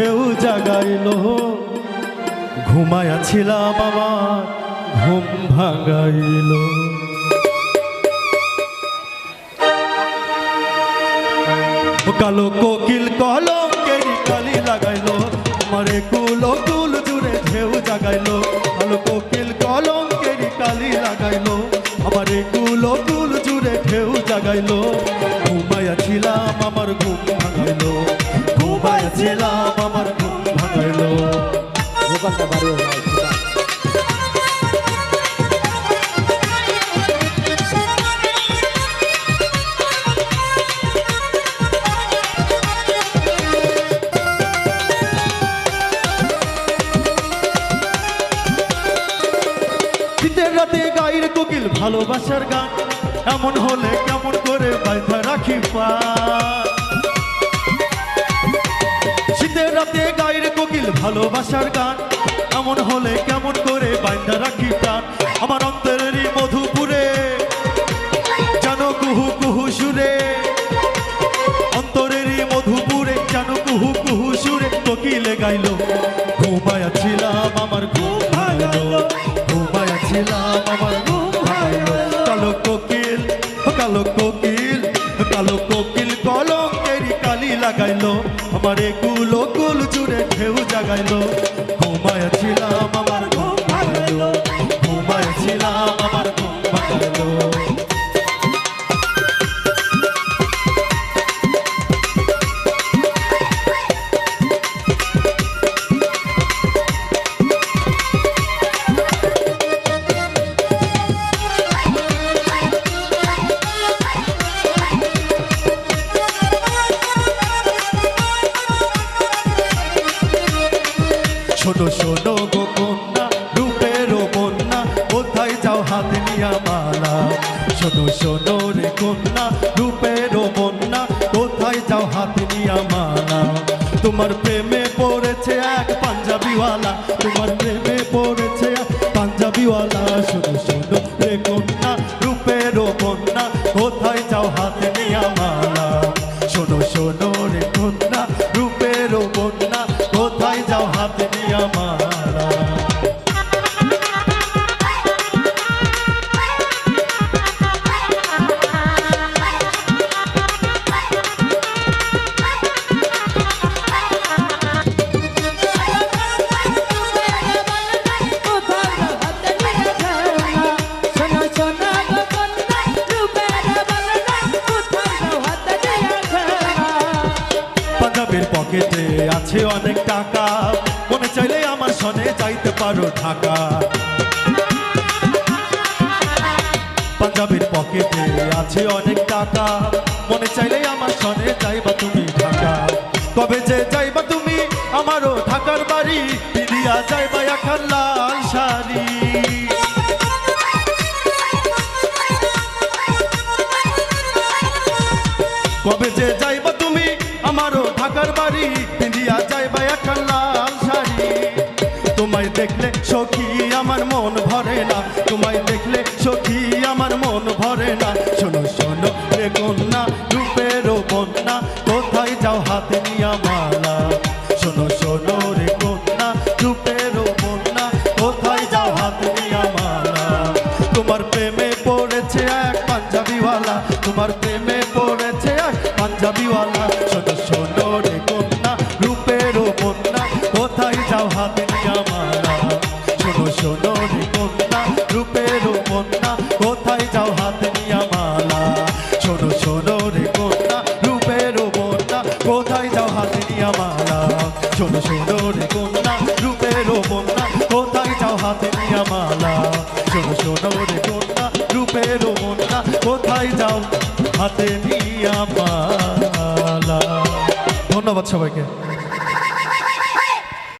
ঢেউ জাগাইল। ঘুমায়াছিলাম আমার, ঘুম ভাঙাইল। কালো কোকিল কলঙ্কেরি কালি লাগাইলো। মারে কুল জুড়ে ঢেউ জাগাইলো। কালো কোকিল কলঙ্কেরি কালি লাগাইলো। আমারে কুলো, কুল জুড়ে ঢেউ জাগাইলো। ঘুমাইয়াছিলাম আমার, ঘুম কোকিল ভালোবাসার গান। এমন হলে কেমন করে বাঁধা রাখি পা। শীতের রাতে গায়ের কোকিল ভালোবাসার গান। এমন হলে কেমন করে বাঁধা রাখি প্রাণ আমার অন্তরেরই মধুপুরে, যেন কুহু কুহু সুরে। অন্তরেরই মধুপুরে, যেন কুহু কুহু সুরে। কোকিলে গাইল ঘুমায়াছিলাম আমার ঘুম ভাঙাইলো ঘুমায়াছিলাম আমার কালি লাগাইলো আমারে কুলো কুল জুড়ে ঢেউ জাগাইলো। ঘুমায় ছিলাম আমার ঘুম যাও হাত নিয়া মানা তোমার প্রেমে পড়েছে এক পাঞ্জাবিওয়ালা। তোমার প্রেমে পড়েছে এক পাঞ্জাবিওয়ালা। শুধু শুধু রে কন্যা কন্যা, কোথায় হাত নিয়া মালা? শোনো শোনো রে কন্যা, রূপের বন্যা পকেটে আছে অনেক টাকা। মনে চাইলে আমার সনে যাইতে পারো ঢাকা। পাঞ্জাবের পকেটে আছে অনেক টাকা। মনে চাইলে আমার সনে যাইবা তুমি ঢাকা। কবে যে যাইবা তুমি, আমারও ঢাকার বাড়ি। পিরিয়া যাইবা এখন লাল শাড়ি। ঢাকার বাড়ি পিন্দিয়া যাইবা এখন লাল শাড়ি। তোমায় দেখলে সখী আমার মন ভরে না, তোমায় দেখলে সখী আমার মন ভরে না। শোনো শোনো রে কন্যা, রূপের বন্যা, কোথায় যাও হাতে নিয়া মালা? শোনো শোনো রে কন্যা, রূপের বন্যা, কোথায় যাও হাতে নিয়া মালা? তোমার প্রেমে পড়েছে এক পাঞ্জাবিওয়ালা, তোমার প্রেমে পড়েছে এক পাঞ্জাবিওয়ালা। শোনো নিয়া মালা শোনো শোনো রে কন্যা রূপের বন্যা কোথায় যাও হাতে নিয়া মালা শোনো শোনো রে কন্যা রূপের বন্যা কোথায় যাও হাতে নিয়া মালা ধন্যবাদ সবাইকে।